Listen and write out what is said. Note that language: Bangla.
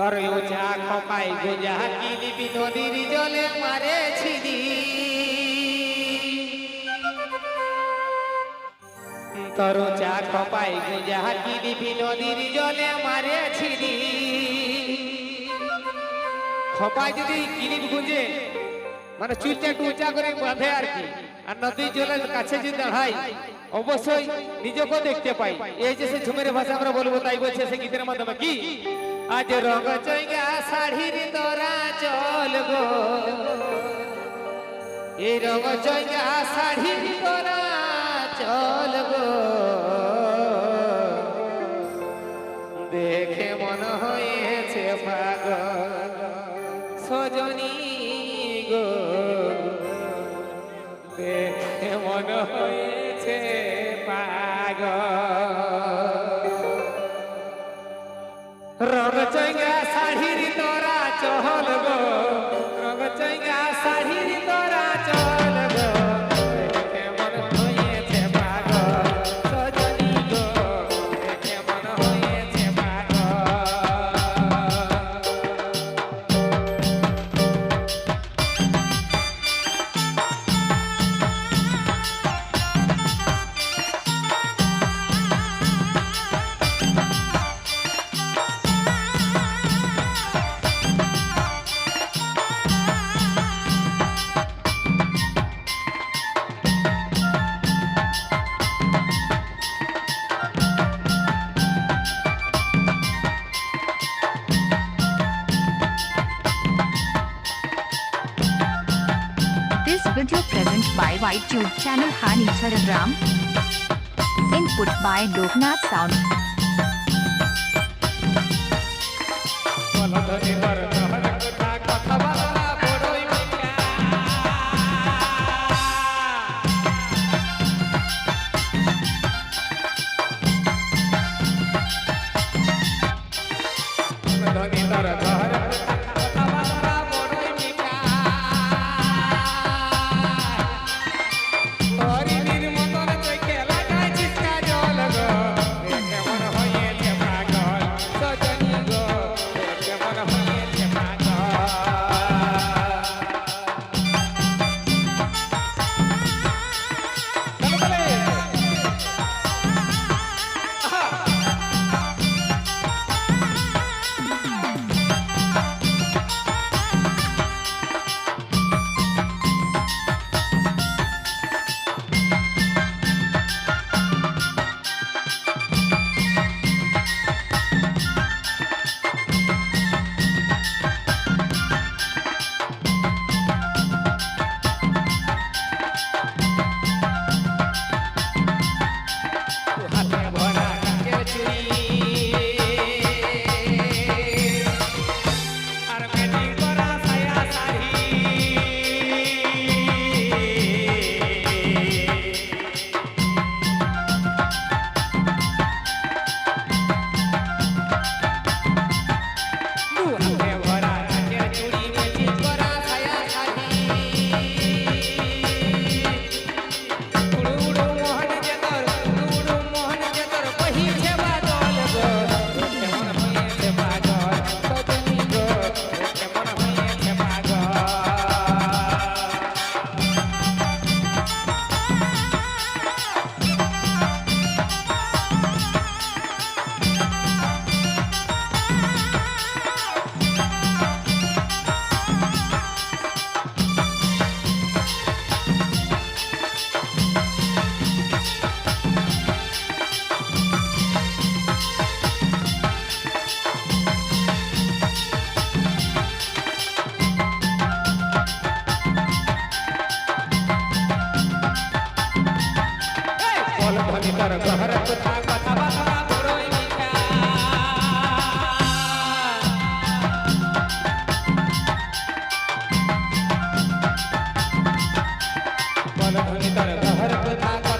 ওঝা খপাই গোজা কিলিপি নদীর জলে মারে ছিদি তোর চা খপাই গোজা কিলিপি নদীর জলে মারে ছিদি খপাই যদি কিলিপ গুঁজে মানে চুলটা উঁচা করে বাঁধে আর কি, আর নদীর জলের কাছে যদি দাঁড়াই অবশ্যই নিজেকেও দেখতে পাই। এই যে সে ঝুমের ভাষা আমরা বলব, তাই বলছে সে গীতের মাধ্যমে। কি? আজ রঙ চৈগা শাড়ির তোরা চল গো। এই রঙ চৈগা শাড়ির তোরা চল গো। দেখে মন হয়েছে পাগল সজনী গো। দেখে মন হয়েছে পাগল। Audio present by YouTube channel Hani Charadram. Input by Loknath Sound. তোর ঘর কথা কথাবার্তা বড় ধনী তোর ঘর কথা